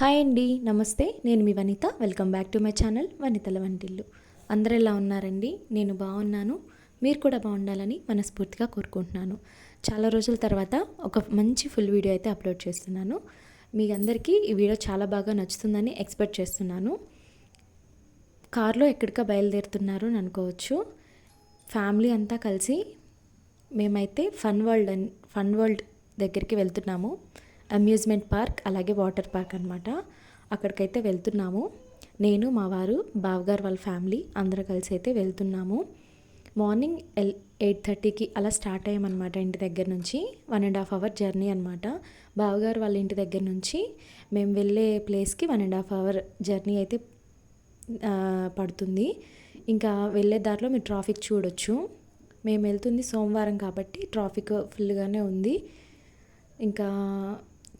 Hi అండి నమస్తే. నేను మీ Vanitha. Welcome back to my channel వనితల వంటిల్లు. అందరు ఎలా ఉన్నారండి? నేను బాగున్నాను. మీరు కూడా బాగుండాలని మనస్ఫూర్తిగా కోరుకుంటున్నాను. చాలా రోజుల తర్వాత ఒక మంచి ఫుల్ వీడియో అయితే అప్లోడ్ చేస్తున్నాను. మీ అందరికీ ఈ వీడియో చాలా బాగా నచ్చుతుందని ఎక్స్పెక్ట్ చేస్తున్నాను. కారులో ఎక్కడికా బయలుదేరుతున్నారు అని అనుకోవచ్చు. ఫ్యామిలీ అంతా కలిసి మేమైతే ఫన్ వరల్డ్ అన్ ఫన్ వరల్డ్ దగ్గరికి వెళ్తున్నాము. అమ్యూజ్మెంట్ పార్క్ అలాగే వాటర్ పార్క్ అనమాట అక్కడికైతే వెళ్తున్నాము. నేను మా వారు బావగారు వాళ్ళ ఫ్యామిలీ అందరూ కలిసి అయితే వెళ్తున్నాము. మార్నింగ్ ఎల్ ఎయిట్ థర్టీకి అలా స్టార్ట్ అయ్యామన్నమాట ఇంటి దగ్గర నుంచి. One and half hour journey అనమాట బావగారు వాళ్ళ ఇంటి దగ్గర నుంచి మేము వెళ్ళే ప్లేస్కి one and half hour journey అయితే పడుతుంది. ఇంకా వెళ్ళే దారిలో మీరు ట్రాఫిక్ చూడొచ్చు. మేము వెళ్తుంది సోమవారం కాబట్టి ట్రాఫిక్ ఫుల్గానే ఉంది. ఇంకా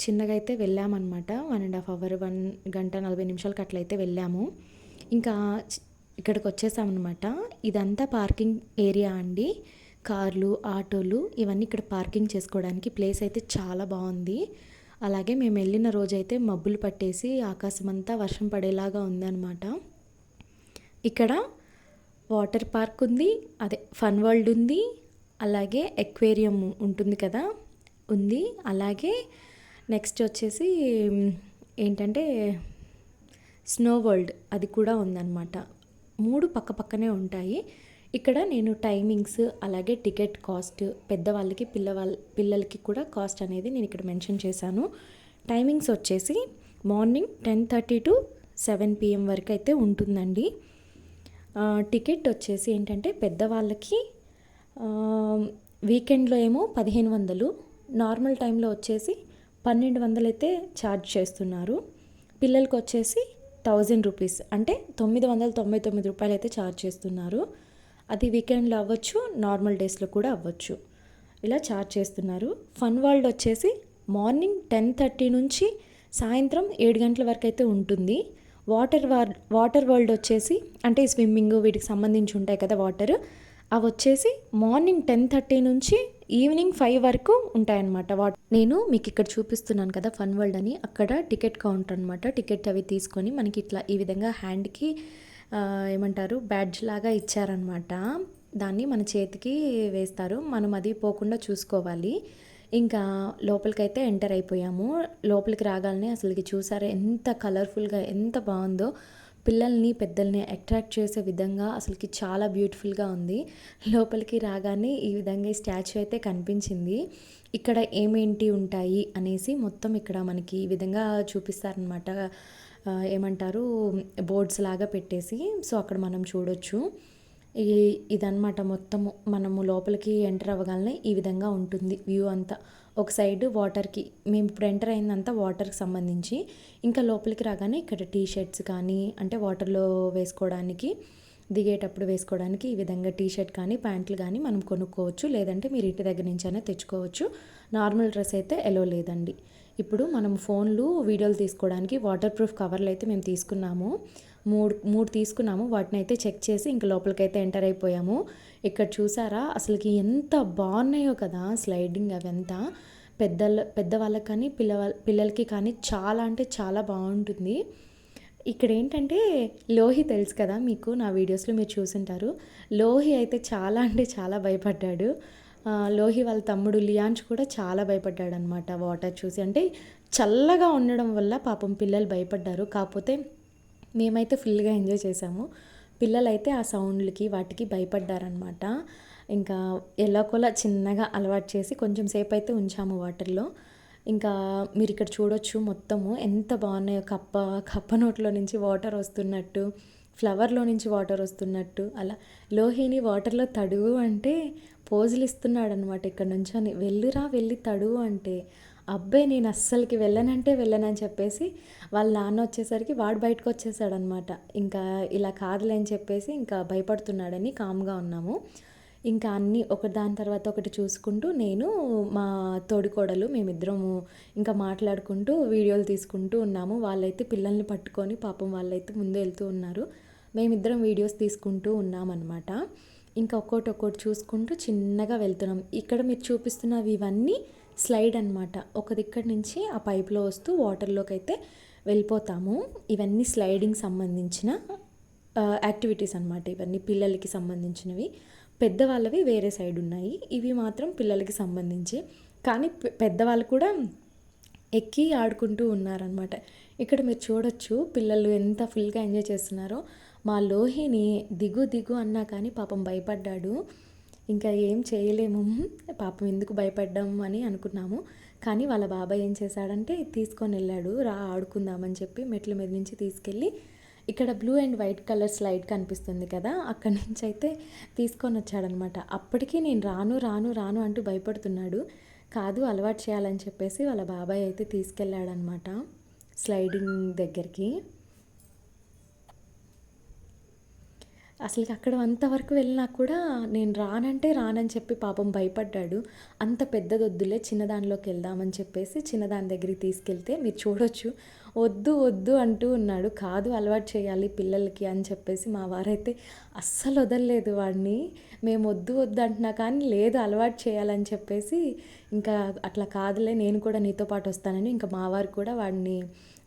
చిన్నగా అయితే వెళ్ళామన్నమాట. One and half hour one గంట నలభై నిమిషాలకి అట్లయితే వెళ్ళాము. ఇంకా ఇక్కడికి వచ్చేసామన్నమాట ఇదంతా పార్కింగ్ ఏరియా అండి. కార్లు ఆటోలు ఇవన్నీ ఇక్కడ పార్కింగ్ చేసుకోవడానికి ప్లేస్ అయితే చాలా బాగుంది. అలాగే మేము వెళ్ళిన రోజైతే మబ్బులు పట్టేసి ఆకాశం అంతా వర్షం పడేలాగా ఉందన్నమాట. ఇక్కడ వాటర్ పార్క్ ఉంది అదే ఫన్ వరల్డ్ ఉంది అలాగే ఎక్వేరియం ఉంటుంది కదా ఉంది. అలాగే నెక్స్ట్ వచ్చేసి ఏంటంటే స్నో వరల్డ్ అది కూడా ఉందన్నమాట. మూడు పక్క పక్కనే ఉంటాయి. ఇక్కడ నేను టైమింగ్స్ అలాగే టికెట్ కాస్ట్ పెద్దవాళ్ళకి పిల్లవాళ్ళ పిల్లలకి కూడా కాస్ట్ అనేది నేను ఇక్కడ మెన్షన్ చేశాను. టైమింగ్స్ వచ్చేసి morning ten thirty to seven PM వరకు అయితే ఉంటుందండి. టికెట్ వచ్చేసి ఏంటంటే పెద్దవాళ్ళకి వీకెండ్లో ఏమో పదిహేను వందలు నార్మల్ టైంలో వచ్చేసి పన్నెండు వందలైతే ఛార్జ్ చేస్తున్నారు. పిల్లలకి వచ్చేసి థౌజండ్ రూపీస్. అంటే తొమ్మిది వందల తొంభై తొమ్మిది రూపాయలు అయితే ఛార్జ్ చేస్తున్నారు. అది వీకెండ్లో అవ్వచ్చు నార్మల్ డేస్లో కూడా అవ్వచ్చు. ఇలా ఛార్జ్ చేస్తున్నారు. ఫన్ వరల్డ్ వచ్చేసి మార్నింగ్ టెన్ థర్టీ నుంచి సాయంత్రం ఏడు గంటల వరకు అయితే ఉంటుంది. వాటర్ వార్ వాటర్ వరల్డ్ వచ్చేసి అంటే స్విమ్మింగ్ వీటికి సంబంధించి ఉంటాయి కదా వాటర్. అవి వచ్చేసి మార్నింగ్ టెన్ థర్టీ నుంచి ఈవినింగ్ ఫైవ్ వరకు ఉంటాయన్నమాట. వాట్ నేను మీకు ఇక్కడ చూపిస్తున్నాను కదా ఫన్ వరల్డ్ అని. అక్కడ టికెట్ కౌంటర్ అనమాట టికెట్ అవి తీసుకొని మనకి ఇట్లా ఈ విధంగా హ్యాండ్కి ఏమంటారు బ్యాడ్జ్ లాగా ఇచ్చారనమాట దాన్ని మన చేతికి వేస్తారు. మనం అది పోకుండా చూసుకోవాలి. ఇంకా లోపలికైతే ఎంటర్ అయిపోయాము. లోపలికి రాగానే అసలుకి చూసారా ఎంత కలర్ఫుల్గా ఎంత బాగుందో. పిల్లల్ని పెద్దల్ని అట్రాక్ట్ చేసే విధంగా అసలుకి చాలా బ్యూటిఫుల్గా ఉంది. లోపలికి రాగానే ఈ విధంగా ఈ స్టాచ్యూ అయితే కనిపించింది. ఇక్కడ ఏమేంటి ఉంటాయి అనేసి మొత్తం ఇక్కడ మనకి ఈ విధంగా చూపిస్తారనమాట ఏమంటారు? బోర్డ్స్ లాగా పెట్టేసి. సో అక్కడ మనం చూడొచ్చు. ఈ ఇదన్నమాట మొత్తము. మనము లోపలికి ఎంటర్ అవ్వగానే ఈ విధంగా ఉంటుంది వ్యూ అంతా. ఒక సైడ్ వాటర్కి మేము ఇప్పుడు ఎంటర్ అయిందంతా వాటర్కి సంబంధించి ఇంకా లోపలికి రాగానే ఇక్కడ టీ షర్ట్స్ కానీ అంటే వాటర్లో వేసుకోవడానికి దిగేటప్పుడు వేసుకోవడానికి ఈ విధంగా టీ షర్ట్ కానీ ప్యాంట్లు కానీ మనం కొనుక్కోవచ్చు. లేదంటే మీరు ఇంటి దగ్గర నుంచి అయినా తెచ్చుకోవచ్చు. నార్మల్ డ్రెస్ అయితే ఎలో లేదండి. ఇప్పుడు మనం ఫోన్లు వీడియోలు తీసుకోవడానికి వాటర్ ప్రూఫ్ కవర్లు అయితే మేము తీసుకున్నాము. మూడు మూడు తీసుకున్నాము. వాటిని అయితే చెక్ చేసి ఇంక లోపలికైతే ఎంటర్ అయిపోయాము. ఇక్కడ చూసారా? అసలుకి ఎంత బాగున్నాయో కదా స్లైడింగ్ అవంతా. పెద్దల పెద్దవాళ్ళకి కానీ పిల్లవాళ్ళ పిల్లలకి కానీ చాలా అంటే చాలా బాగుంటుంది. ఇక్కడ ఏంటంటే లోహి తెలుసు కదా మీకు నా వీడియోస్లో మీరు చూసుంటారు. లోహి అయితే చాలా అంటే చాలా భయపడ్డాడు. లోహి వాళ్ళ తమ్ముడు లియాన్స్ కూడా చాలా భయపడ్డాడు అనమాట వాటర్ చూసి. అంటే చల్లగా ఉండడం వల్ల పాపం పిల్లలు భయపడ్డారు. కాకపోతే మేమైతే ఫుల్గా ఎంజాయ్ చేసాము. పిల్లలైతే ఆ సౌండ్లకి వాటికి భయపడ్డారనమాట ఇంకా ఎలాగోలా చిన్నగా అలవాటు చేసి కొంచెం సేపు అయితే ఉంచాము వాటర్లో. ఇంకా మీరు ఇక్కడ చూడొచ్చు మొత్తము. ఎంత బాగున్నాయో కప్ప కప్ప నోట్లో నుంచి వాటర్ వస్తున్నట్టు ఫ్లవర్లో నుంచి వాటర్ వస్తున్నట్టు అలా లోహిని వాటర్లో తడువు అంటే పోజులు ఇస్తున్నాడు అనమాట ఇక్కడ నుంచొని. వెళ్ళిరా వెళ్ళి తడువు అంటే. అబ్బాయి నేను అస్సలకి వెళ్ళనంటే వెళ్ళనని చెప్పేసి వాళ్ళ నాన్న వచ్చేసరికి వాడు బయటకు వచ్చేసాడనమాట ఇంకా ఇలా కాదులే అని చెప్పేసి ఇంకా భయపడుతున్నాడని కామ్గా ఉన్నాము. ఇంకా అన్నీ ఒక దాని తర్వాత ఒకటి చూసుకుంటూ నేను మా తోడికోడలు మేమిద్దరము ఇంకా మాట్లాడుకుంటూ వీడియోలు తీసుకుంటూ ఉన్నాము. వాళ్ళైతే పిల్లల్ని పట్టుకొని పాపం వాళ్ళైతే ముందు వెళ్తూ ఉన్నారు. మేమిద్దరం వీడియోస్ తీసుకుంటూ ఉన్నామన్నమాట. ఇంకా ఒక్కోటి ఒక్కోటి చూసుకుంటూ చిన్నగా వెళ్తున్నాం. ఇక్కడ మీరు చూపిస్తున్నవి ఇవన్నీ స్లైడ్ అన్నమాట. ఒక దిక్కడి నుంచి ఆ పైప్లో వస్తూ వాటర్లోకి అయితే వెళ్ళిపోతాము. ఇవన్నీ స్లైడింగ్ సంబంధించిన యాక్టివిటీస్ అనమాట ఇవన్నీ పిల్లలకి సంబంధించినవి. పెద్దవాళ్ళవి వేరే సైడ్ ఉన్నాయి. ఇవి మాత్రం పిల్లలకి సంబంధించి. కానీ పెద్దవాళ్ళు కూడా ఎక్కి ఆడుకుంటూ ఉన్నారనమాట ఇక్కడ మీరు చూడొచ్చు పిల్లలు ఎంత ఫుల్గా ఎంజాయ్ చేస్తున్నారో. మా లోహిని దిగు దిగు అన్నా కానీ పాపం భయపడ్డాడు. ఇంకా ఏం చేయలేము. పాపం ఎందుకు భయపడ్డాము అని అనుకున్నాము. కానీ వాళ్ళ బాబాయ్ ఏం చేశాడంటే తీసుకొని వెళ్ళాడు రా ఆడుకుందామని చెప్పి మెట్ల మీద నుంచి తీసుకెళ్ళి ఇక్కడ blue and white colour slide కనిపిస్తుంది కదా అక్కడి నుంచి అయితే తీసుకొని వచ్చాడనమాట. అప్పటికి నేను రాను రాను రాను అంటూ భయపడుతున్నాడు. కాదు అలవాటు చేయాలని చెప్పేసి వాళ్ళ బాబాయ్ అయితే తీసుకెళ్ళాడనమాట స్లైడింగ్ దగ్గరికి. అసలు అక్కడ అంతవరకు వెళ్ళినా కూడా నేను రానంటే రానని చెప్పి పాపం భయపడ్డాడు. అంత పెద్దది వద్దులే చిన్నదానిలోకి వెళ్దామని చెప్పేసి చిన్నదాని దగ్గరికి తీసుకెళ్తే మీరు చూడొచ్చు. వద్దు వద్దు అంటూ ఉన్నాడు. కాదు అలవాటు చేయాలి పిల్లలకి అని చెప్పేసి మా వారైతే అస్సలు వదలలేదు వాడిని. మేము వద్దు వద్దు అంటున్నా కానీ లేదు అలవాటు చేయాలని చెప్పేసి ఇంకా అట్లా కాదులే నేను కూడా నీతో పాటు వస్తానని ఇంకా మా వారు కూడా వాడిని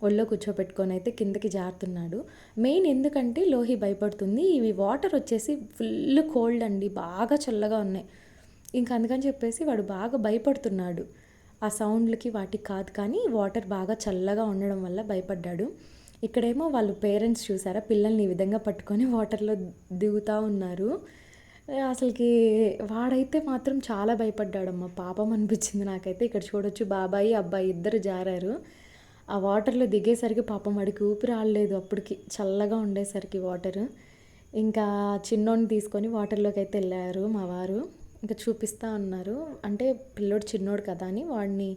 ఒళ్ళో కూర్చోపెట్టుకొని అయితే కిందకి జారుతున్నాడు. మెయిన్ ఎందుకంటే లోహి భయపడుతుంది. ఇవి వాటర్ వచ్చేసి ఫుల్ కోల్డ్ అండి. బాగా చల్లగా ఉన్నాయి. ఇంకా అందుకని చెప్పేసి వాడు బాగా భయపడుతున్నాడు. ఆ సౌండ్లకి వాటికి కాదు కానీ వాటర్ బాగా చల్లగా ఉండడం వల్ల భయపడ్డాడు. ఇక్కడేమో వాళ్ళు పేరెంట్స్ చూసారా? పిల్లల్ని ఈ విధంగా పట్టుకొని వాటర్లో దిగుతూ ఉన్నారు. అసలుకి వాడైతే మాత్రం చాలా భయపడ్డాడమ్మ. పాపం అనిపించింది నాకైతే. ఇక్కడ చూడొచ్చు బాబాయి అబ్బాయి ఇద్దరు జారారు. ఆ వాటర్లో దిగేసరికి పాపం వాడికి ఊపిరి ఆడలేదు అప్పటికి చల్లగా ఉండేసరికి వాటర్. ఇంకా చిన్నోడిని తీసుకొని వాటర్లోకి అయితే వెళ్ళారు మా వారు. ఇంకా చూపిస్తా ఉన్నారు అంటే పిల్లోడు చిన్నోడు కదా అని వాడిని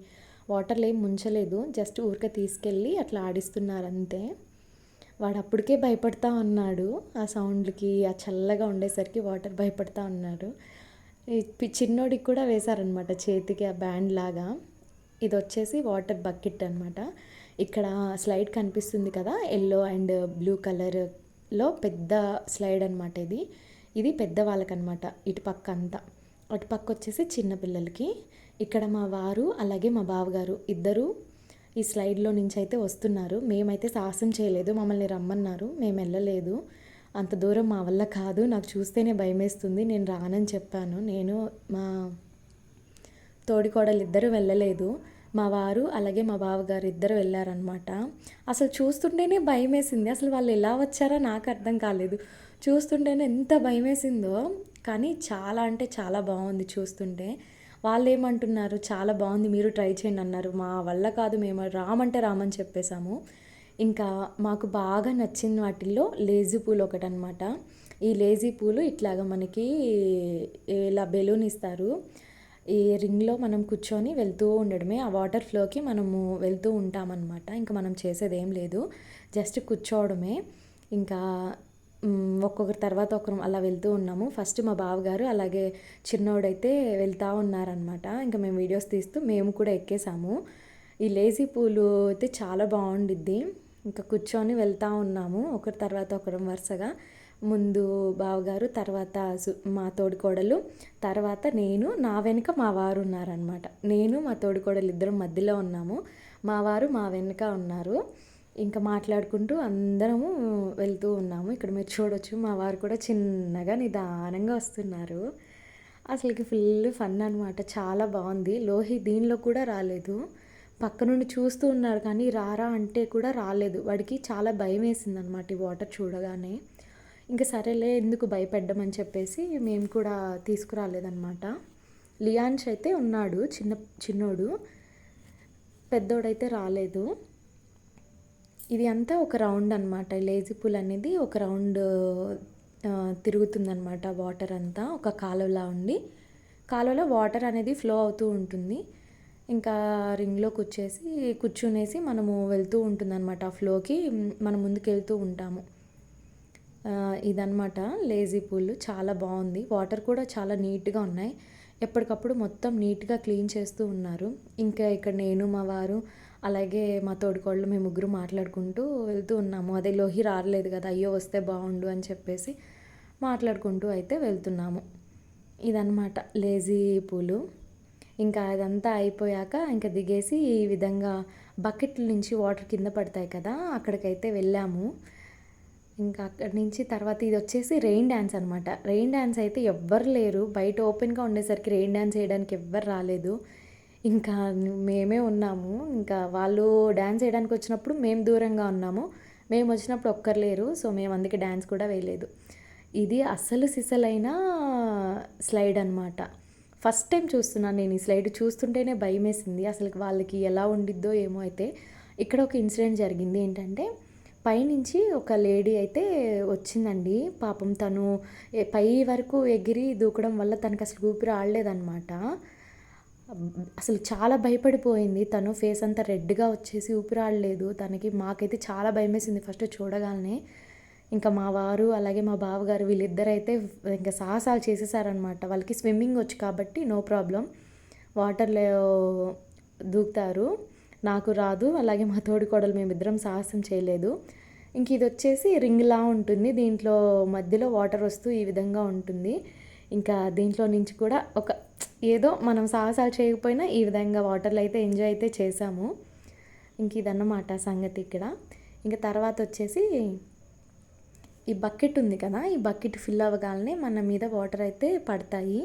వాటర్లో ఏం ముంచలేదు జస్ట్ ఊరికే తీసుకెళ్ళి అట్లా ఆడిస్తున్నారు అంతే. వాడు అప్పటికే భయపడతా ఉన్నాడు ఆ సౌండ్లకి ఆ చల్లగా ఉండేసరికి వాటర్ భయపడతా ఉన్నాడు. చిన్నోడికి కూడా వేశారనమాట చేతికి ఆ బ్యాండ్ లాగా. ఇది వచ్చేసి వాటర్ బకెట్ అనమాట ఇక్కడ స్లైడ్ కనిపిస్తుంది కదా ఎల్లో అండ్ బ్లూ కలర్లో పెద్ద స్లైడ్ అనమాట ఇది. ఇది పెద్ద వాళ్ళకనమాట ఇటు పక్క అంతా. అటు పక్క వచ్చేసి చిన్న పిల్లలకి. ఇక్కడ మా వారు అలాగే మా బావగారు ఇద్దరు ఈ స్లైడ్లో నుంచి అయితే వస్తున్నారు. మేమైతే సాహసం చేయలేదు మమ్మల్ని రమ్మన్నారు. మేము వెళ్ళలేదు. అంత దూరం మా వల్ల కాదు నాకు చూస్తేనే భయమేస్తుంది. నేను రానని చెప్పాను. నేను మా తోడికోడలు ఇద్దరు వెళ్ళలేదు. మా వారు అలాగే మా బావగారు ఇద్దరు వెళ్ళారనమాట అసలు చూస్తుంటేనే భయం వేసింది అసలు వాళ్ళు ఎలా వచ్చారో నాకు అర్థం కాలేదు. చూస్తుంటేనే ఎంత భయం వేసిందో కానీ చాలా అంటే చాలా బాగుంది చూస్తుంటే. వాళ్ళు ఏమంటున్నారు చాలా బాగుంది మీరు ట్రై చేయండి అన్నారు. మా వల్ల కాదు మేము రామంటే రామని చెప్పేశాము. ఇంకా మాకు బాగా నచ్చిన వాటిల్లో లేజీ పూలు ఒకటి అనమాట ఈ లేజీ పూలు ఇట్లాగ మనకి ఇలా బెలూన్ ఇస్తారు. ఈ రింగ్లో మనం కూర్చొని వెళ్తూ ఉండడమే. ఆ వాటర్ ఫ్లోకి మనము వెళ్తూ ఉంటామన్నమాట. ఇంకా మనం చేసేది ఏం లేదు. జస్ట్ కూర్చోవడమే. ఇంకా ఒక్కొక్కరి తర్వాత ఒకరు అలా వెళ్తూ ఉన్నాము. ఫస్ట్ మా బావగారు అలాగే చిన్నోడైతే వెళ్తూ ఉన్నారనమాట ఇంకా మేము వీడియోస్ తీస్తూ మేము కూడా ఎక్కేసాము. ఈ లేజీ పూలు అయితే చాలా బాగుండిద్ది. ఇంకా కూర్చొని వెళ్తూ ఉన్నాము. ఒకరి తర్వాత ఒకరం వరుసగా. ముందు బావగారు తర్వాత మా తోడికోడలు తర్వాత నేను నా వెనుక మా వారు ఉన్నారనమాట నేను మా తోడికోడలు ఇద్దరం మధ్యలో ఉన్నాము. మా వారు మా వెనుక ఉన్నారు. ఇంకా మాట్లాడుకుంటూ అందరము వెళ్తూ ఉన్నాము. ఇక్కడ మీరు చూడొచ్చు మా వారు కూడా చిన్నగా నిదానంగా వస్తున్నారు. అసలుకి ఫుల్ ఫన్ అనమాట చాలా బాగుంది. లోహి దీనిలో కూడా రాలేదు. పక్క నుండి చూస్తూ ఉన్నారు కానీ రారా అంటే కూడా రాలేదు. వాడికి చాలా భయం వేసింది అనమాట ఈ వాటర్ చూడగానే. ఇంకా సరేలే ఎందుకు భయపెట్టమని చెప్పేసి మేము కూడా తీసుకురాలేదన్నమాట. లియాన్స్ అయితే ఉన్నాడు చిన్న చిన్నోడు. పెద్దోడైతే రాలేదు. ఇది అంతా ఒక రౌండ్ అనమాట లేజీ పూల్ అనేది ఒక రౌండ్ తిరుగుతుందనమాట వాటర్ అంతా ఒక కాలువలా ఉండి. కాలువలో వాటర్ అనేది ఫ్లో అవుతూ ఉంటుంది. ఇంకా రింగ్లోకి వచ్చేసి కూర్చునేసి మనము వెళ్తూ ఉంటుందన్నమాట ఆ ఫ్లోకి. మనం ముందుకు వెళ్తూ ఉంటాము. ఇదనమాట ఇదన్నమాట. Lazy pool. చాలా బాగుంది. వాటర్ కూడా చాలా నీట్గా ఉన్నాయి. ఎప్పటికప్పుడు మొత్తం నీట్గా క్లీన్ చేస్తూ ఉన్నారు. ఇంకా ఇక్కడ నేను మా వారు అలాగే మా తోడుకోళ్ళు మేము ముగ్గురు మాట్లాడుకుంటూ వెళ్తూ ఉన్నాము. అదే లోహి రాలేదు కదా అయ్యో వస్తే బాగుండు అని చెప్పేసి మాట్లాడుకుంటూ అయితే వెళ్తున్నాము. ఇదనమాట లేజీ పూలు. ఇంకా అదంతా అయిపోయాక ఇంకా దిగేసి ఈ విధంగా బకెట్ల నుంచి వాటర్ కింద పడతాయి కదా అక్కడికైతే వెళ్ళాము. ఇంకా అక్కడి నుంచి తర్వాత ఇది వచ్చేసి రెయిన్ డ్యాన్స్ అనమాట రెయిన్ డ్యాన్స్ అయితే ఎవ్వరు లేరు. బయట ఓపెన్గా ఉండేసరికి రెయిన్ డ్యాన్స్ చేయడానికి ఎవ్వరు రాలేదు. ఇంకా మేమే ఉన్నాము. ఇంకా వాళ్ళు డ్యాన్స్ వేయడానికి వచ్చినప్పుడు మేము దూరంగా ఉన్నాము. మేము వచ్చినప్పుడు ఒక్కరు లేరు. సో మేము అందుకే డ్యాన్స్ కూడా వేయలేదు. ఇది అస్సలు సిసలైన స్లైడ్ అనమాట ఫస్ట్ టైం చూస్తున్నాను నేను ఈ స్లైడ్ చూస్తుంటేనే భయం వేసింది అసలు వాళ్ళకి ఎలా ఉండిద్దో ఏమో అయితే. ఇక్కడ ఒక ఇన్సిడెంట్ జరిగింది. ఏంటంటే పైనుంచి ఒక లేడీ అయితే వచ్చిందండి. పాపం తను పై వరకు ఎగిరి దూకడం వల్ల తనకు అసలు ఊపిరి ఆడలేదన్నమాట. అసలు చాలా భయపడిపోయింది. తను ఫేస్ అంతా రెడ్గా వచ్చేసి ఊపిరాడలేదు తనకి మాకైతే చాలా భయం వేసింది ఫస్ట్ చూడగానే. ఇంకా మా వారు అలాగే మా బావగారు వీళ్ళిద్దరైతే ఇంకా సాహసాలు చేసేసారనమాట వాళ్ళకి స్విమ్మింగ్ వచ్చు కాబట్టి నో ప్రాబ్లం. వాటర్లో దూకుతారు. నాకు రాదు అలాగే మా తోడి కోడలు మేమిద్దరం సాహసం చేయలేదు. ఇంక ఇది వచ్చేసి రింగ్లా ఉంటుంది. దీంట్లో మధ్యలో వాటర్ వస్తూ ఈ విధంగా ఉంటుంది. ఇంకా దీంట్లో నుంచి కూడా ఒక ఏదో మనం సాహసాలు చేయకపోయినా ఈ విధంగా వాటర్లో అయితే ఎంజాయ్ అయితే చేసాము ఇంక ఇదన్నమాట సంగతి ఇక్కడ. ఇంకా తర్వాత వచ్చేసి ఈ బకెట్ ఉంది కదా ఈ బకెట్ ఫిల్ అవ్వగానే మన మీద వాటర్ అయితే పడతాయి.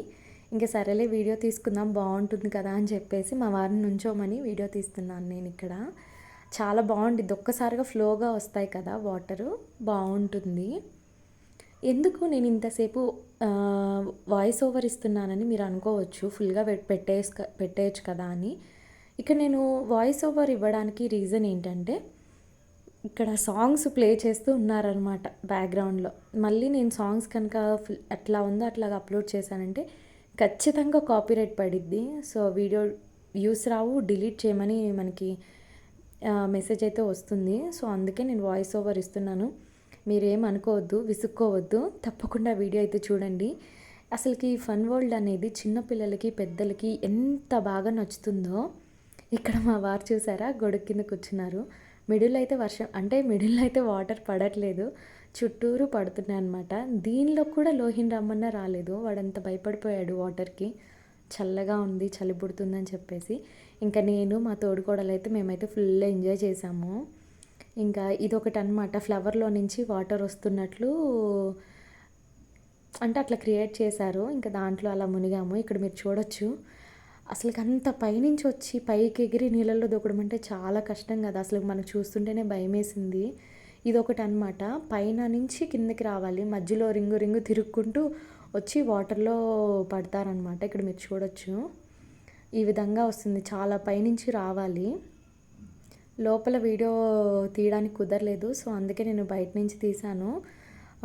ఇంకా సరేలే వీడియో తీసుకుందాం బాగుంటుంది కదా అని చెప్పేసి మా వారిని నుంచోమని వీడియో తీస్తున్నాను నేను ఇక్కడ. చాలా బాగుంటుంది ఒక్కసారిగా ఫ్లోగా వస్తాయి కదా వాటరు. బాగుంటుంది. ఎందుకు నేను ఇంతసేపు వాయిస్ ఓవర్ ఇస్తున్నానని మీరు అనుకోవచ్చు. ఫుల్గా పెట్టేసి పెట్టేయచ్చు కదా అని. ఇక నేను వాయిస్ ఓవర్ ఇవ్వడానికి రీజన్ ఏంటంటే ఇక్కడ సాంగ్స్ ప్లే చేస్తూ ఉన్నారనమాట బ్యాక్గ్రౌండ్లో మళ్ళీ నేను సాంగ్స్ కనుక అట్లా ఉందో అట్లాగా అప్లోడ్ చేశానంటే ఖచ్చితంగా కాపీరైట్ పడిద్ది. సో వీడియో వ్యూస్ రావు డిలీట్ చేయమని మనకి మెసేజ్ అయితే వస్తుంది. సో అందుకే నేను వాయిస్ ఓవర్ ఇస్తున్నాను. మీరేం అనుకోవద్దు విసుక్కోవద్దు. తప్పకుండా వీడియో అయితే చూడండి. అసలుకి ఫన్ వరల్డ్ అనేది చిన్నపిల్లలకి పెద్దలకి ఎంత బాగా నచ్చుతుందో. ఇక్కడ మా వారు చూసారా? గొడుగు కింద కూర్చున్నారు. మిడిల్ అయితే వర్షం అంటే మిడిల్ అయితే వాటర్ పడట్లేదు. చుట్టూరు పడుతున్నాయి అనమాట దీనిలో కూడా లోహిన్ రమ్మన్న రాలేదు. వాడంత భయపడిపోయాడు వాటర్కి. చల్లగా ఉంది చలి పుడుతుందని చెప్పేసి. ఇంకా నేను మా తోడుకోడలు అయితే మేమైతే ఫుల్ ఎంజాయ్ చేసాము ఇంకా ఇదొకటి అనమాట ఫ్లవర్లో నుంచి వాటర్ వస్తున్నట్లు అంటే అట్లా క్రియేట్ చేశారు. ఇంకా దాంట్లో అలా మునిగాము. ఇక్కడ మీరు చూడొచ్చు. అసలు అంత పైనుంచి వచ్చి పైకి ఎగిరి నీళ్ళల్లో దొక్కడం అంటే చాలా కష్టం కదా. అసలు మనకు చూస్తుంటేనే భయం వేసింది ఇది ఒకటి అనమాట పైన నుంచి కిందకి రావాలి. మధ్యలో రింగు రింగు తిరుక్కుంటూ వచ్చి వాటర్లో పడతారనమాట ఇక్కడ మీరు చూడొచ్చు. ఈ విధంగా వస్తుంది. చాలా పైనుంచి రావాలి. లోపల వీడియో తీయడానికి కుదరలేదు. సో అందుకే నేను బయట నుంచి తీశాను.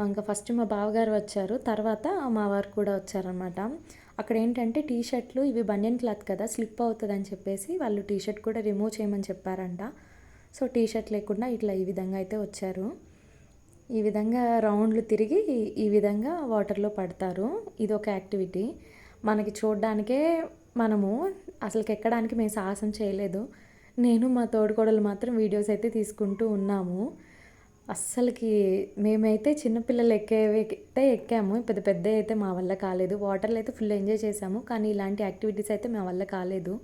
ఇంకా ఫస్ట్ మా బావగారు వచ్చారు. తర్వాత మా వారు కూడా వచ్చారనమాట అక్కడ ఏంటంటే టీ షర్ట్లు ఇవి బనియన్ క్లాత్ కదా స్లిప్ అవుతుంది అని చెప్పేసి వాళ్ళు టీ షర్ట్ కూడా రిమూవ్ చేయమని చెప్పారంట. సో టీ షర్ట్ లేకుండా ఇట్లా ఈ విధంగా అయితే వచ్చారు. ఈ విధంగా రౌండ్లు తిరిగి ఈ విధంగా వాటర్లో పడతారు. ఇది ఒక యాక్టివిటీ. మనకి చూడడానికే మనము అసలుకి ఎక్కడానికి మేము సాహసం చేయలేదు. నేను మా తోడుకోడలు మాత్రం వీడియోస్ అయితే తీసుకుంటూ ఉన్నాము. అస్సలకి మేమైతే చిన్నపిల్లలు ఎక్కేవైతే ఎక్కాము. పెద్ద పెద్ద అయితే మా వల్ల కాలేదు. వాటర్లో అయితే ఫుల్ ఎంజాయ్ చేసాము కానీ ఇలాంటి యాక్టివిటీస్ అయితే మా వల్ల కాలేదు.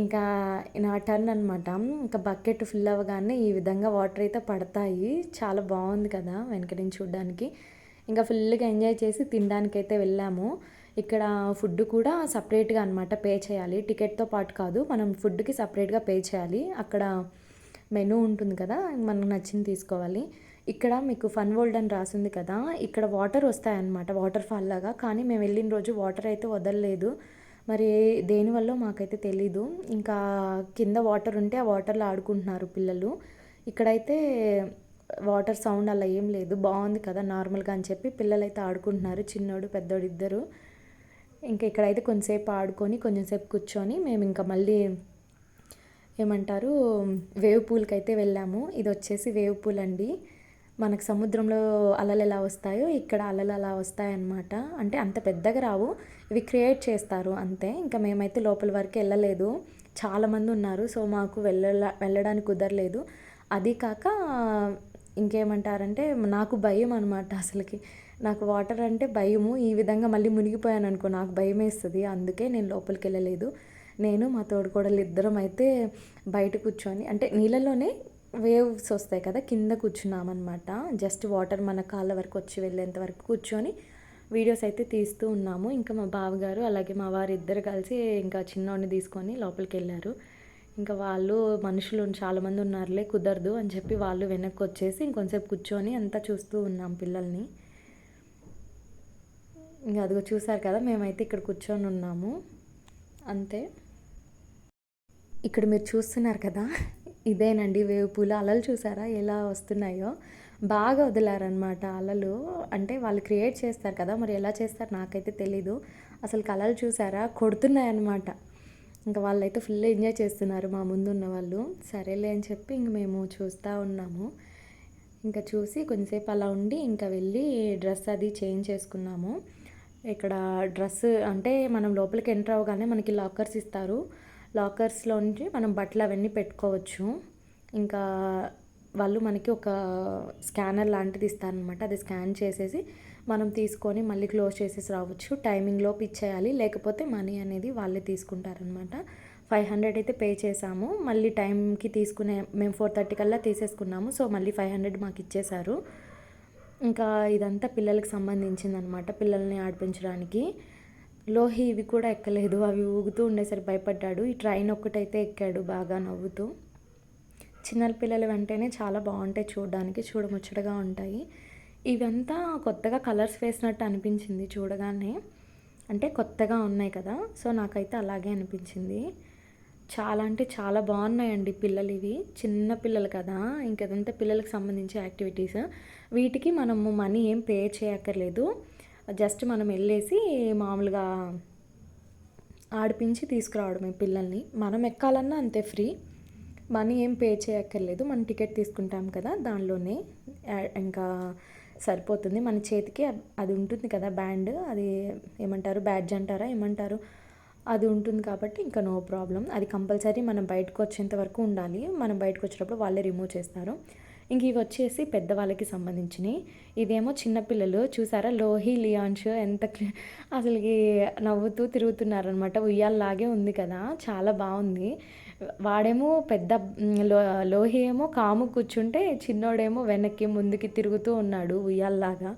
ఇంకా నా టర్న్ అనమాట ఇంకా బకెట్ ఫుల్ అవ్వగానే ఈ విధంగా వాటర్ అయితే పడతాయి. చాలా బాగుంది కదా వెనక నుంచి చూడడానికి. ఇంకా ఫుల్గా ఎంజాయ్ చేసి తినడానికి అయితే వెళ్ళాము. ఇక్కడ ఫుడ్ కూడా సపరేట్గా అనమాట పే చేయాలి. టికెట్తో పాటు కాదు మనం ఫుడ్కి సపరేట్గా పే చేయాలి. అక్కడ మెనూ ఉంటుంది కదా మనకు నచ్చింది తీసుకోవాలి. ఇక్కడ మీకు ఫన్ వరల్డ్ అని రాసింది కదా ఇక్కడ వాటర్ వస్తాయన్నమాట వాటర్ ఫాల్ లాగా. కానీ మేము వెళ్ళిన రోజు వాటర్ అయితే వదలలేదు. మరి దేనివల్ల మాకైతే తెలీదు. ఇంకా కింద వాటర్ ఉంటే ఆ వాటర్లో ఆడుకుంటున్నారు పిల్లలు. ఇక్కడైతే వాటర్ సౌండ్ అలా ఏం లేదు. బాగుంది కదా నార్మల్గా అని చెప్పి పిల్లలు అయితే ఆడుకుంటున్నారు. చిన్నోడు పెద్దోడు ఇద్దరు. ఇంకా ఇక్కడైతే కొంచెంసేపు ఆడుకొని కొంచెంసేపు కూర్చొని మేము ఇంకా మళ్ళీ ఏమంటారు వేవ్ పూల్కి అయితే వెళ్ళాము. ఇది వచ్చేసి వేవ్ పూల్ అండి మనకు సముద్రంలో అలలు ఎలా వస్తాయో ఇక్కడ అలలు అలా వస్తాయన్నమాట. అంటే అంత పెద్దగా రావు. ఇవి క్రియేట్ చేస్తారు అంతే. ఇంకా మేమైతే లోపల వరకు వెళ్ళలేదు. చాలామంది ఉన్నారు. సో మాకు వెళ్ళ వెళ్ళడానికి కుదరలేదు. అది కాక ఇంకేమంటారంటే నాకు భయం అనమాట అసలుకి. నాకు వాటర్ అంటే భయము. ఈ విధంగా మళ్ళీ మునిగిపోయాను అనుకో నాకు భయం వేస్తుంది అందుకే నేను లోపలికి వెళ్ళలేదు. నేను మా తోడుకోడలు ఇద్దరం అయితే బయట కూర్చొని అంటే నీళ్ళలోనే వేవ్స్ వస్తాయి కదా కింద కూర్చున్నామన్నమాట. జస్ట్ వాటర్ మన కాళ్ళ వరకు వచ్చి వెళ్ళేంత వరకు కూర్చొని వీడియోస్ అయితే తీస్తూ ఉన్నాము. ఇంకా మా బావగారు అలాగే మా వారు ఇద్దరు కలిసి ఇంకా చిన్నోడిని తీసుకొని లోపలికి వెళ్ళారు. ఇంకా వాళ్ళు మనుషులు చాలామంది ఉన్నారులే కుదరదు అని చెప్పి వాళ్ళు వెనక్కి వచ్చేసి ఇంకొంతసేపు కూర్చొని అంతా చూస్తూ ఉన్నాం పిల్లల్ని. ఇంకా అదిగో చూసారు కదా మేమైతే ఇక్కడ కూర్చొని ఉన్నాము. అంతే. ఇక్కడ మీరు చూస్తున్నారు కదా ఇదేనండి. వేవు పూలు అలలు చూసారా? ఎలా వస్తున్నాయో. బాగా వదిలారనమాట అలలు. అంటే వాళ్ళు క్రియేట్ చేస్తారు కదా. మరి ఎలా చేస్తారు నాకైతే తెలీదు. అసలు అలలు చూసారా? కొడుతున్నాయి అనమాట ఇంకా వాళ్ళైతే ఫుల్ ఎంజాయ్ చేస్తున్నారు మా ముందు ఉన్న వాళ్ళు. సరేలే అని చెప్పి ఇంక మేము చూస్తూ ఉన్నాము. ఇంకా చూసి కొంచెంసేపు అలా ఉండి ఇంకా వెళ్ళి డ్రెస్ అది చేంజ్ చేసుకున్నాము. ఇక్కడ డ్రెస్ అంటే మనం లోపలికి ఎంటర్ అవ్వగానే మనకి లాకర్స్ ఇస్తారు. లాకర్స్లో నుంచి మనం బట్టలు అవన్నీ పెట్టుకోవచ్చు. ఇంకా వాళ్ళు మనకి ఒక స్కానర్ లాంటిది ఇస్తారనమాట అది స్కాన్ చేసేసి మనం తీసుకొని మళ్ళీ క్లోజ్ చేసేసి రావచ్చు. టైమింగ్ లోపు ఇచ్చేయాలి. లేకపోతే మనీ అనేది వాళ్ళే తీసుకుంటారనమాట ఫైవ్ హండ్రెడ్ అయితే పే చేసాము మళ్ళీ టైంకి తీసుకునే మేము ఫోర్ థర్టీ కల్లా తీసేసుకున్నాము. సో మళ్ళీ ఫైవ్ హండ్రెడ్ మాకు ఇచ్చేశారు. ఇంకా ఇదంతా పిల్లలకి సంబంధించింది అనమాట పిల్లల్ని ఆడిపించడానికి. లోహి ఇవి కూడా ఎక్కలేదు. అవి ఊగుతూ ఉండేసరికి భయపడ్డాడు. ఈ ట్రైన్ ఒక్కటైతే ఎక్కాడు బాగా నవ్వుతూ. చిన్న పిల్లలు వెంటనే చాలా బాగుంటాయి చూడడానికి చూడముచ్చటగా ఉంటాయి. ఇవంతా కొత్తగా కలర్స్ వేసినట్టు అనిపించింది చూడగానే. అంటే కొత్తగా ఉన్నాయి కదా సో నాకైతే అలాగే అనిపించింది. చాలా అంటే చాలా బాగున్నాయండి పిల్లలు ఇవి. చిన్న పిల్లలు కదా ఇంకదంతా పిల్లలకు సంబంధించి యాక్టివిటీస్. వీటికి మనము మనీ ఏం పే చేయక్కర్లేదు. జస్ట్ మనం వెళ్ళేసి మామూలుగా ఆడిపించి తీసుకురావడమే పిల్లల్ని. మనం ఎక్కాలన్నా అంతే ఫ్రీ. మనీ ఏం పే చేయక్కర్లేదు. మనం టికెట్ తీసుకుంటాం కదా దానిలోనే. ఇంకా సరిపోతుంది. మన చేతికి అది ఉంటుంది కదా బ్యాండ్. అది ఏమంటారు? బ్యాడ్జ్ అంటారా? ఏమంటారు? అది ఉంటుంది కాబట్టి ఇంకా నో ప్రాబ్లం. అది కంపల్సరీ మనం బయటకు వచ్చేంత వరకు ఉండాలి. మనం బయటకు వచ్చేటప్పుడు వాళ్ళే రిమూవ్ చేస్తారు. ఇంక ఇవి వచ్చేసి పెద్దవాళ్ళకి సంబంధించినవి ఇదేమో చిన్నపిల్లలు చూసారా? లోహి లియాన్స్ ఎంత అసలుకి నవ్వుతూ తిరుగుతున్నారనమాట ఉయ్యాల్లాగే ఉంది కదా చాలా బాగుంది. వాడేమో పెద్ద లో లోహి ఏమో కాము కూర్చుంటే చిన్నోడేమో వెనక్కి ముందుకి తిరుగుతూ ఉన్నాడు ఉయ్యాల్లాగా.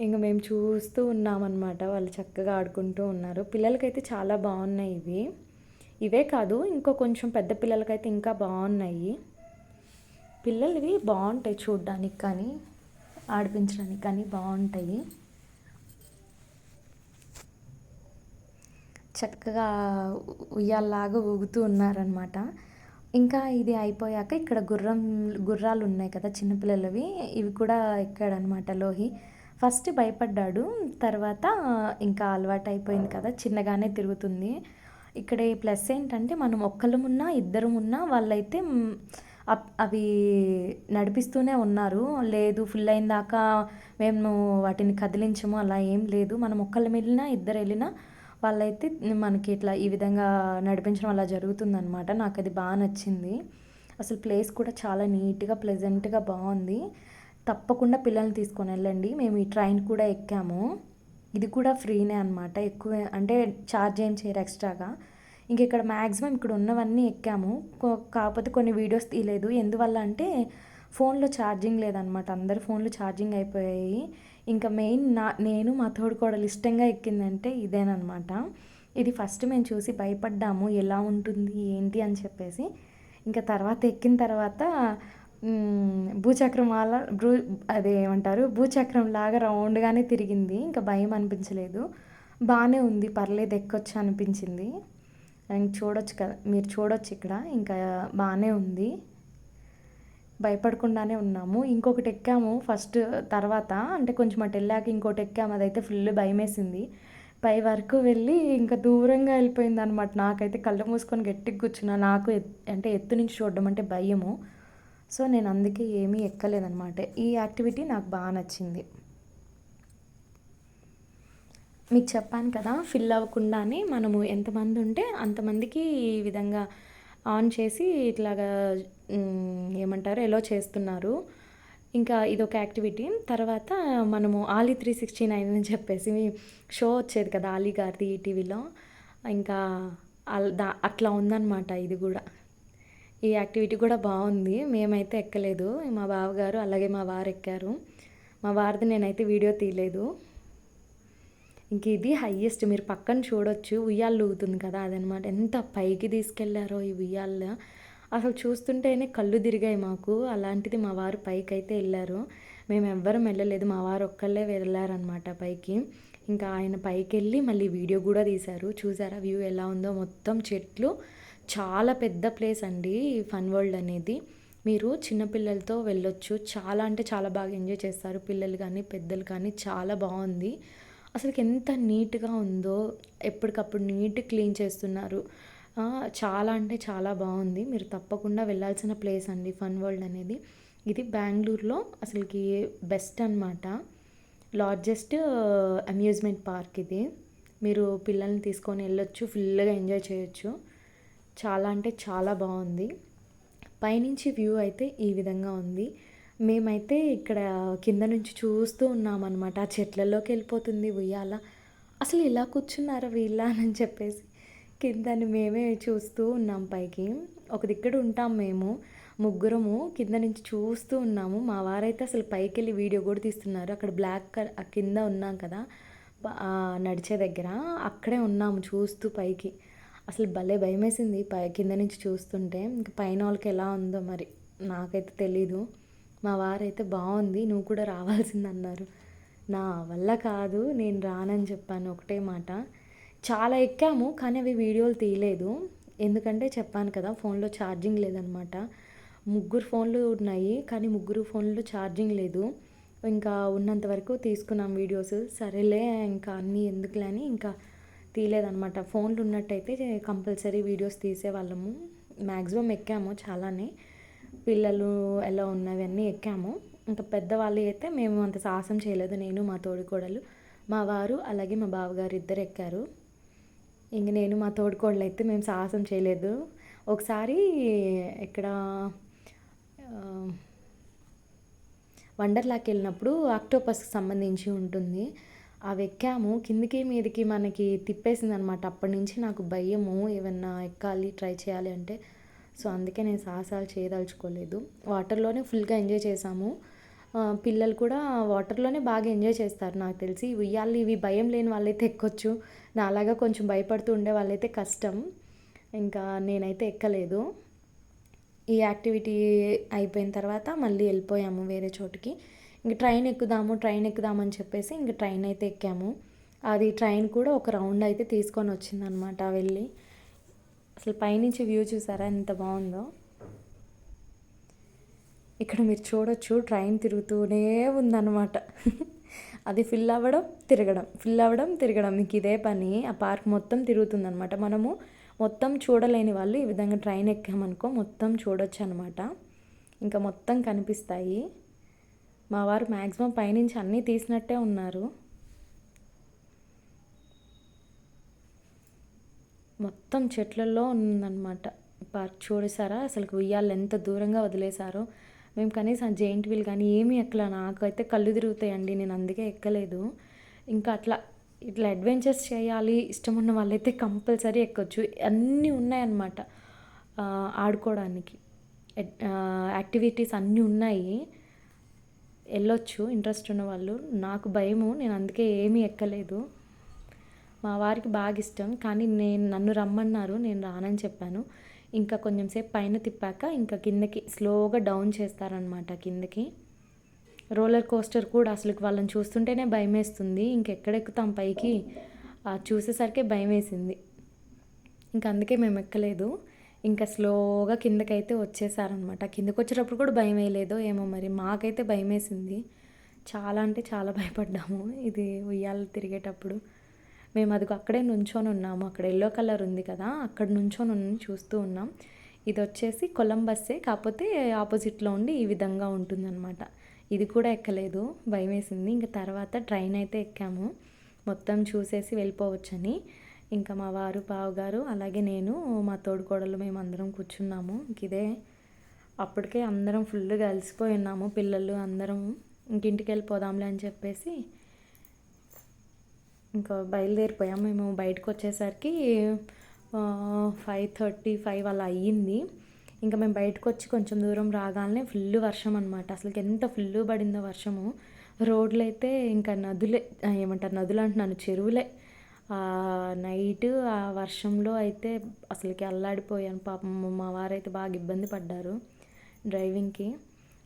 ఇంక మేము చూస్తూ ఉన్నామన్నమాట వాళ్ళు చక్కగా ఆడుకుంటూ ఉన్నారు. పిల్లలకైతే చాలా బాగున్నాయి ఇవి. ఇవే కాదు ఇంకో కొంచెం పెద్ద పిల్లలకైతే ఇంకా బాగున్నాయి. పిల్లలవి బాగుంటాయి చూడడానికి కానీ ఆడిపించడానికి కానీ బాగుంటాయి. చక్కగా ఉయ్యాల్లాగా ఊగుతూ ఉన్నారనమాట ఇంకా ఇది అయిపోయాక ఇక్కడ గుర్రం గుర్రాలు ఉన్నాయి కదా చిన్నపిల్లలవి ఇవి కూడా ఎక్కాడనమాట లోహి. ఫస్ట్ భయపడ్డాడు తర్వాత ఇంకా అలవాటు అయిపోయింది కదా చిన్నగానే తిరుగుతుంది. ఇక్కడ ప్లస్ ఏంటంటే మనం ఒక్కళ్ళమున్నా ఇద్దరు ఉన్నా వాళ్ళైతే అవి నడిపిస్తూనే ఉన్నారు. లేదు ఫుల్ అయిన దాకా మేము వాటిని కదిలించము అలా ఏం లేదు. మనం ఒక్కళ్ళు వెళ్ళినా ఇద్దరు వెళ్ళినా వాళ్ళైతే మనకి ఇట్లా ఈ విధంగా నడిపించడం అలా జరుగుతుందనమాట నాకు అది బాగా నచ్చింది. అసలు ప్లేస్ కూడా చాలా నీట్గా ప్లెజెంట్గా బాగుంది. తప్పకుండా పిల్లల్ని తీసుకొని వెళ్ళండి. మేము ఈ ట్రైన్ కూడా ఎక్కాము. ఇది కూడా ఫ్రీనే అనమాట ఎక్కువ అంటే ఛార్జ్ ఏం చేయరు ఎక్స్ట్రాగా ఇంక ఇక్కడ మ్యాక్సిమం ఇక్కడ ఉన్నవన్నీ ఎక్కాము. కాకపోతే కొన్ని వీడియోస్ తీయలేదు. ఎందువల్ల అంటే ఫోన్లో ఛార్జింగ్ లేదనమాట అందరి ఫోన్లు ఛార్జింగ్ అయిపోయాయి. ఇంకా మెయిన్ నా నేను మా తోడు కూడా ఇష్టంగా ఎక్కిందంటే ఇదేనమాట ఇది ఫస్ట్ మేము చూసి భయపడ్డాము. ఎలా ఉంటుంది? ఏంటి? అని చెప్పేసి. ఇంకా తర్వాత ఎక్కిన తర్వాత భూచక్రం అలా భూ అదే ఏమంటారు? భూచక్రం లాగా రౌండ్గానే తిరిగింది. ఇంకా భయం అనిపించలేదు. బాగానే ఉంది. పర్లేదు ఎక్కొచ్చు అనిపించింది. చూడొచ్చు కదా మీరు చూడొచ్చు ఇక్కడ ఇంకా బాగానే ఉంది. భయపడకుండానే ఉన్నాము. ఇంకొకటి ఎక్కాము ఫస్ట్ తర్వాత అంటే కొంచెం అటు వెళ్ళాక ఇంకోటి ఎక్కాము అదైతే ఫుల్ భయమేసింది. పై వరకు వెళ్ళి ఇంకా దూరంగా వెళ్ళిపోయింది అనమాట నాకైతే కళ్ళు మూసుకొని గట్టిగా కూర్చున్నా. నాకు అంటే ఎత్తు నుంచి చూడడం అంటే భయము. సో నేను అందుకే ఏమీ ఎక్కలేదనమాట ఈ యాక్టివిటీ నాకు బాగా నచ్చింది. మీకు చెప్పాను కదా ఫిల్ అవ్వకుండానే మనము ఎంతమంది ఉంటే అంతమందికి ఈ విధంగా ఆన్ చేసి ఇట్లాగా ఏమంటారు ఎలో చేస్తున్నారు. ఇంకా ఇదొక యాక్టివిటీ తర్వాత మనము ఆలీ త్రీ సిక్స్టీ నైన్ అని చెప్పేసి షో వచ్చేది కదా ఆలీ గారిది ఈటీవీలో ఇంకా దా అట్లా ఉందన్నమాట ఇది కూడా. ఈ యాక్టివిటీ కూడా బాగుంది. మేమైతే ఎక్కలేదు. మా బావగారు అలాగే మా వారు ఎక్కారు. మా వారిది నేనైతే వీడియో తీయలేదు. ఇంక ఇది హయ్యెస్ట్ మీరు పక్కన చూడొచ్చు. ఉయ్యాలు ఊగుతుంది కదా అదనమాట. ఎంత పైకి తీసుకెళ్ళారో ఈ ఉయ్యాల. అసలు చూస్తుంటేనే కళ్ళు తిరిగాయి మాకు. అలాంటిది మా వారు పైకి అయితే వెళ్ళారు. మేము ఎవ్వరం వెళ్ళలేదు. మా వారు ఒక్కళ్ళే వెళ్ళారనమాట పైకి. ఇంకా ఆయన పైకి వెళ్ళి మళ్ళీ వీడియో కూడా తీశారు. చూసారా వ్యూ ఎలా ఉందో? మొత్తం చెట్లు. చాలా పెద్ద ప్లేస్ అండి ఫన్ వరల్డ్ అనేది. మీరు చిన్నపిల్లలతో వెళ్ళొచ్చు. చాలా అంటే చాలా బాగా ఎంజాయ్ చేస్తారు. పిల్లలు కానీ పెద్దలు కానీ చాలా బాగుంది. అసలుకి ఎంత నీట్గా ఉందో ఎప్పటికప్పుడు నీట్ క్లీన్ చేస్తున్నారు. చాలా అంటే చాలా బాగుంది. మీరు తప్పకుండా వెళ్ళాల్సిన ప్లేస్ అండి ఫన్ వరల్డ్ అనేది. ఇది బెంగళూరులో అసలుకి బెస్ట్ అనమాట లార్జెస్ట్ అమ్యూజ్మెంట్ పార్క్ ఇది. మీరు పిల్లల్ని తీసుకొని వెళ్ళొచ్చు ఫుల్గా ఎంజాయ్ చేయొచ్చు. చాలా అంటే చాలా బాగుంది. పైనుంచి వ్యూ అయితే ఈ విధంగా ఉంది. మేమైతే ఇక్కడ కింద నుంచి చూస్తూ ఉన్నామన్నమాట. ఆ చెట్లలోకి వెళ్ళిపోతుంది ఉయ్యాల. అసలు ఇలా కూర్చున్నారా వీళ్ళ అని చెప్పేసి కిందని మేమే చూస్తూ ఉన్నాం పైకి. ఒక దిక్కడ ఉంటాం మేము ముగ్గురము కింద నుంచి చూస్తూ ఉన్నాము. మా వారైతే అసలు పైకి వెళ్ళి వీడియో కూడా తీస్తున్నారు. అక్కడ బ్లాక్ కింద ఉన్నాం కదా నడిచే దగ్గర. అక్కడే ఉన్నాము చూస్తూ పైకి. అసలు భలే భయం వేసింది పై కింద నుంచి చూస్తుంటే. ఇంక పైన వాళ్ళకి ఎలా ఉందో మరి నాకైతే తెలీదు. మా వారైతే బాగుంది నువ్వు కూడా రావాల్సింది అన్నారు నా వల్ల కాదు నేను రానని చెప్పాను ఒకటే మాట. చాలా ఎక్కాము కానీ అవి వీడియోలు తీయలేదు. ఎందుకంటే చెప్పాను కదా ఫోన్లో ఛార్జింగ్ లేదనమాట. ముగ్గురు ఫోన్లు ఉన్నాయి కానీ ముగ్గురు ఫోన్లో ఛార్జింగ్ లేదు. ఇంకా ఉన్నంత వరకు తీసుకున్నాం వీడియోస్. సరేలే ఇంకా అన్నీ ఎందుకులే అని ఇంకా తీయలేదనమాట. ఫోన్లు ఉన్నట్టయితే కంపల్సరీ వీడియోస్ తీసేవాళ్ళము. మ్యాక్సిమం ఎక్కాము చాలానే. పిల్లలు ఎలా ఉన్నవి అన్నీ ఎక్కాము. ఇంకా పెద్దవాళ్ళు అయితే మేము అంత సాహసం చేయలేదు నేను మా తోడికోడలు. మా వారు అలాగే మా బావగారు ఇద్దరు ఎక్కారు. ఇంక నేను మా తోడికోడలు అయితే మేము సాహసం చేయలేదు. ఒకసారి ఇక్కడ వండర్లాకి వెళ్ళినప్పుడు ఆక్టోపస్కి సంబంధించి ఉంటుంది. అవి ఎక్కాము. కిందికి మీదకి మనకి తిప్పేసింది అనమాట అప్పటి నుంచి నాకు భయము ఏమన్నా ఎక్కాలి ట్రై చేయాలి అంటే. సో అందుకే నేను సాహసాలు చేయదలుచుకోలేదు. వాటర్లోనే ఫుల్గా ఎంజాయ్ చేశాము. పిల్లలు కూడా వాటర్లోనే బాగా ఎంజాయ్ చేస్తారు నాకు తెలిసి. ఉయ్యాలి ఇవి భయం లేని వాళ్ళైతే ఎక్కొచ్చు. నాలాగా కొంచెం భయపడుతూ ఉండే వాళ్ళైతే కష్టం. ఇంకా నేనైతే ఎక్కలేదు. ఈ యాక్టివిటీ అయిపోయిన తర్వాత మళ్ళీ వెళ్ళిపోయాము వేరే చోటుకి. ఇంక ట్రైన్ ఎక్కుదాము ట్రైన్ ఎక్కుదామని చెప్పేసి ఇంక ట్రైన్ అయితే ఎక్కాము. అది ట్రైన్ కూడా ఒక రౌండ్ అయితే తీసుకొని వచ్చిందనమాట వెళ్ళి. అసలు పైనుంచి వ్యూ చూసారా ఎంత బాగుందో? ఇక్కడ మీరు చూడొచ్చు ట్రైన్ తిరుగుతూనే ఉందన్నమాట. అది ఫిల్ అవ్వడం తిరగడం. ఫిల్ అవ్వడం తిరగడం. మీకు ఇదే పని ఆ పార్క్ మొత్తం తిరుగుతుందనమాట మనము మొత్తం చూడలేని వాళ్ళు ఈ విధంగా ట్రైన్ ఎక్కామనుకో మొత్తం చూడొచ్చు అనమాట ఇంకా మొత్తం కనిపిస్తాయి. మా వారు మ్యాక్సిమం పైనుంచి అన్నీ తీసినట్టే ఉన్నారు. మొత్తం చెట్లలో ఉందన్నమాట. పార్క్ చూడేసారా అసలు ఉయ్యాలు ఎంత దూరంగా వదిలేశారో. మేము కనీసం జెయింట్ వీల్ కానీ ఏమీ ఎక్కలే. నాకైతే కళ్ళు తిరుగుతాయండి. నేను అందుకే ఎక్కలేదు. ఇంకా అట్లా ఇట్లా అడ్వెంచర్స్ చేయాలి ఇష్టం ఉన్న వాళ్ళైతే కంపల్సరీ ఎక్కొచ్చు. అన్నీ ఉన్నాయన్నమాట ఆడుకోవడానికి యాక్టివిటీస్ అన్నీ ఉన్నాయి. వెళ్ళొచ్చు. ఇంట్రెస్ట్ ఉన్న వాళ్ళు నాకు భయము. నేను అందుకే ఏమీ ఎక్కలేదు. మా వారికి బాగా ఇష్టం కానీ నేను నన్ను రమ్మన్నారు నేను రానని చెప్పాను. ఇంకా కొంచెం సేపు పైన తిప్పాక ఇంకా కిందకి స్లోగా డౌన్ చేస్తారనమాట కిందకి. రోలర్ కోస్టర్ కూడా అసలు వాళ్ళని చూస్తుంటేనే భయం వేస్తుంది ఇంకెక్కడెక్కుతాం పైకి? చూసేసరికి భయం వేసింది ఇంకా అందుకే మేము ఎక్కలేదు. ఇంకా స్లోగా కిందకైతే వచ్చేసారనమాట కిందకి వచ్చేటప్పుడు కూడా భయం వేయలేదో ఏమో మరి. మాకైతే భయం వేసింది చాలా అంటే చాలా భయపడ్డాము. ఇది ఉయ్యాల తిరిగేటప్పుడు. మేము అది అక్కడే నుంచొని ఉన్నాము. అక్కడ ఎల్లో కలర్ ఉంది కదా అక్కడ నుంచొని ఉన్న చూస్తూ ఉన్నాం. ఇది వచ్చేసి కొలంబస్సే కాకపోతే ఆపోజిట్లో ఉండి ఈ విధంగా ఉంటుందన్నమాట. ఇది కూడా ఎక్కలేదు భయం వేసింది ఇంకా తర్వాత ట్రైన్ అయితే ఎక్కాము. మొత్తం చూసేసి వెళ్ళిపోవచ్చని. ఇంకా మా వారు బావగారు అలాగే నేను మా తోడుకోడలు మేము అందరం కూర్చున్నాము. ఇదే అప్పటికే అందరం ఫుల్గా అలసిపోయి ఉన్నాము. పిల్లలు అందరం ఇంకింటికి వెళ్ళిపోదాంలే అని చెప్పేసి ఇంకా బయలుదేరిపోయాం. మేము బయటకు వచ్చేసరికి ఫైవ్ థర్టీ ఫైవ్ అలా అయ్యింది. ఇంకా మేము బయటకు వచ్చి కొంచెం దూరం రాగానే ఫుల్ వర్షం అనమాట అసలు ఎంత ఫుల్ పడిందో వర్షము. రోడ్లు అయితే ఇంకా నదులే ఏమంటారు నదులు అంటున్నాను చెరువులే. నైట్ ఆ వర్షంలో అయితే అసలుకి అల్లాడిపోయాను. పాపం మా వారైతే బాగా ఇబ్బంది పడ్డారు డ్రైవింగ్కి.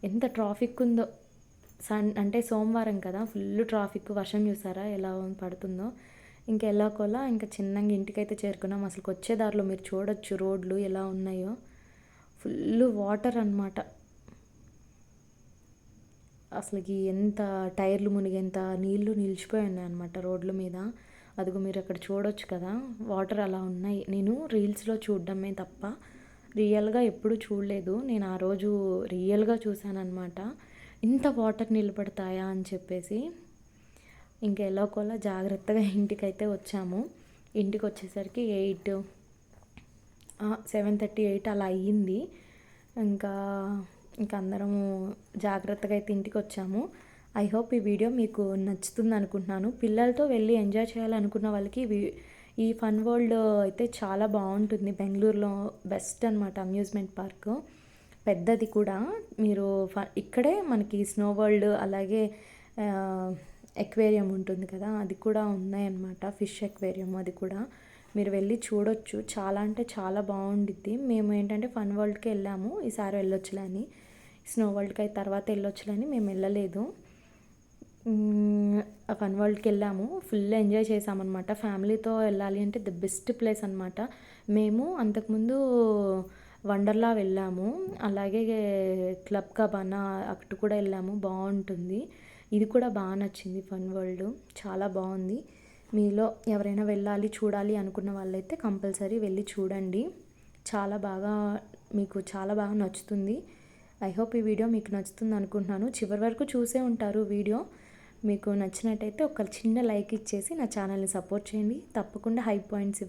ఎంత ట్రాఫిక్ ఉందో. సన్ అంటే సోమవారం కదా ఫుల్ ట్రాఫిక్ వర్షం చూసారా ఎలా పడుతుందో. ఇంకా ఎలాగోలా ఇంకా చిన్నగా ఇంటికైతే చేరుకున్నాం. అసలు వచ్చే దారిలో మీరు చూడొచ్చు రోడ్లు ఎలా ఉన్నాయో. ఫుల్ వాటర్ అన్నమాట. అసలుకి ఎంత టైర్లు మునిగేంత నీళ్ళు నిలిచిపోయి ఉన్నాయి అనమాట రోడ్ల మీద. అదిగో మీరు అక్కడ చూడొచ్చు కదా వాటర్ అలా ఉన్నాయి. నేను రీల్స్లో చూడడమే తప్ప రియల్గా ఎప్పుడు చూడలేదు. నేను ఆ రోజు రియల్గా చూశానమాట ఇంత వాటర్ నిలబడతాయా అని చెప్పేసి ఇంకా ఎలాగోలా జాగ్రత్తగా ఇంటికైతే వచ్చాము. ఇంటికి వచ్చేసరికి ఎయిట్ సెవెన్ థర్టీ ఎయిట్ అలా అయ్యింది. ఇంకా ఇంకా అందరము జాగ్రత్తగా అయితే ఇంటికి వచ్చాము ఐ హోప్ ఈ వీడియో మీకు నచ్చుతుంది అనుకుంటున్నాను పిల్లలతో వెళ్ళి ఎంజాయ్ చేయాలనుకున్న వాళ్ళకి ఈ ఫన్ వరల్డ్ అయితే చాలా బాగుంటుంది. బెంగళూరులో బెస్ట్ అనమాట అమ్యూజ్మెంట్ పార్క్. పెద్దది కూడా. మీరు ఫ- ఇక్కడే మనకి స్నో వరల్డ్ అలాగే ఎక్వేరియం ఉంటుంది కదా అది కూడా ఉన్నాయన్నమాట ఫిష్ ఎక్వేరియం అది కూడా. మీరు వెళ్ళి చూడొచ్చు. చాలా అంటే చాలా బాగుండిద్ది. మేము ఏంటంటే ఫన్ వరల్డ్కి వెళ్ళాము. ఈసారి వెళ్ళొచ్చులే అని. స్నో వరల్డ్కి అయితే తర్వాత వెళ్ళొచ్చులే అని మేము వెళ్ళలేదు. ఫన్ వరల్డ్కి వెళ్ళాము. ఫుల్ ఎంజాయ్ చేసామన్నమాట ఫ్యామిలీతో వెళ్ళాలి అంటే ది బెస్ట్ ప్లేస్ అనమాట మేము అంతకుముందు వండర్లా వెళ్ళాము. అలాగే క్లబ్ కబానా అటు కూడా వెళ్ళాము. బాగుంటుంది. ఇది కూడా బాగా నచ్చింది ఫన్ వరల్డ్. చాలా బాగుంది. మీలో ఎవరైనా వెళ్ళాలి చూడాలి అనుకున్న వాళ్ళైతే కంపల్సరీ వెళ్ళి చూడండి. చాలా బాగా మీకు చాలా బాగా నచ్చుతుంది. ఐ హోప్ ఈ వీడియో మీకు నచ్చుతుంది అనుకుంటున్నాను. చివరి వరకు చూసే ఉంటారు వీడియో. మీకు నచ్చినట్టయితే ఒక చిన్న లైక్ ఇచ్చేసి నా ఛానల్ని సపోర్ట్ చేయండి. తప్పకుండా హై పాయింట్స్ ఇవ్వండి